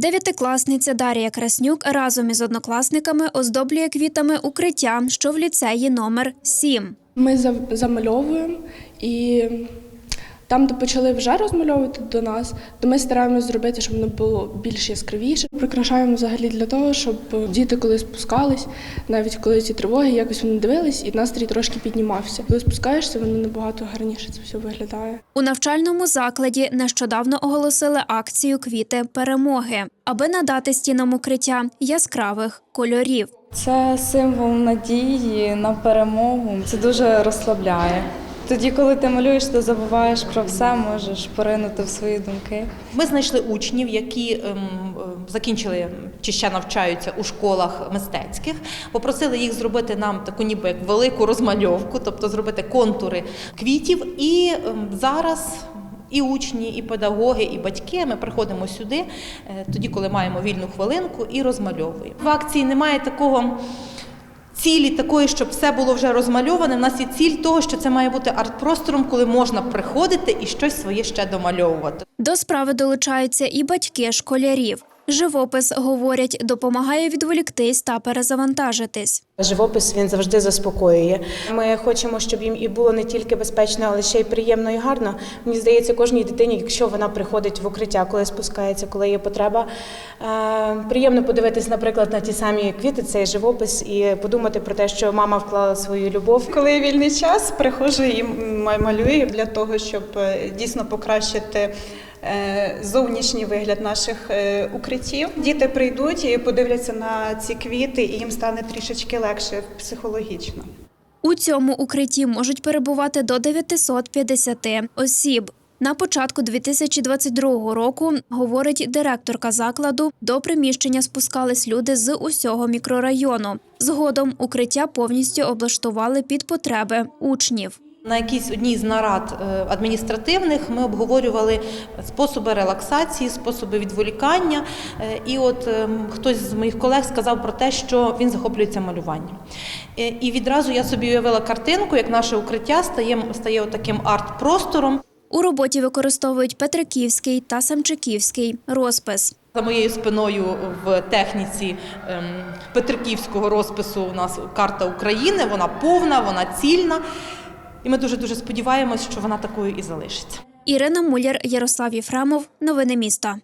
Дев'ятикласниця Дарія Краснюк разом із однокласниками оздоблює квітами укриття, що в ліцеї номер 7. Ми замальовуємо і там, де почали вже розмальовувати до нас, то ми стараємось зробити, щоб воно було більш яскравіше. Прикрашаємо взагалі для того, щоб діти, коли спускались, навіть коли ці тривоги, якось вони дивились, і настрій трошки піднімався. Коли спускаєшся, воно набагато гарніше це все виглядає. У навчальному закладі нещодавно оголосили акцію Квіти перемоги, аби надати стінам укриття яскравих кольорів. Це символ надії на перемогу. Це дуже розслабляє. Тоді, коли ти малюєш, ти забуваєш про все, можеш поринути в свої думки. Ми знайшли учнів, які ем, закінчили чи ще навчаються у школах мистецьких. Попросили їх зробити нам таку ніби як велику розмальовку, тобто зробити контури квітів. І ем, зараз і учні, і педагоги, і батьки ми приходимо сюди, е, тоді, коли маємо вільну хвилинку, і розмальовуємо. В акції немає такого. Цілі такої, щоб все було вже розмальоване. У нас є ціль того, що це має бути арт-простором, коли можна приходити і щось своє ще домальовувати. До справи долучаються і батьки школярів. Живопис, говорять, допомагає відволіктись та перезавантажитись. Живопис він завжди заспокоює. Ми хочемо, щоб їм і було не тільки безпечно, але ще й приємно і гарно. Мені здається, кожній дитині, якщо вона приходить в укриття, коли спускається, коли є потреба, е, приємно подивитись, наприклад, на ті самі квіти, цей живопис, і подумати про те, що мама вклала свою любов. Коли вільний час, приходжу і малюю для того, щоб е, дійсно покращити зовнішній вигляд наших е, укриттів. Діти прийдуть і подивляться на ці квіти, і їм стане трішечки легше психологічно. У цьому укритті можуть перебувати до 950 осіб. На початку 2022 року, говорить директорка закладу, до приміщення спускались люди з усього мікрорайону. Згодом укриття повністю облаштували під потреби учнів. На якійсь одній з нарад е, адміністративних ми обговорювали способи релаксації, способи відволікання. Е, І от ем, хтось з моїх колег сказав про те, що він захоплюється малюванням. Е, І відразу я собі уявила картинку, як наше укриття стає, стає таким арт-простором. У роботі використовують Петриківський та Самчиківський розпис. За моєю спиною в техніці ем, Петриківського розпису у нас карта України. Вона повна, вона цільна. І ми дуже дуже сподіваємось, що вона такою і залишиться. Ірина Муляр, Ярослав Єфремов. Новини міста.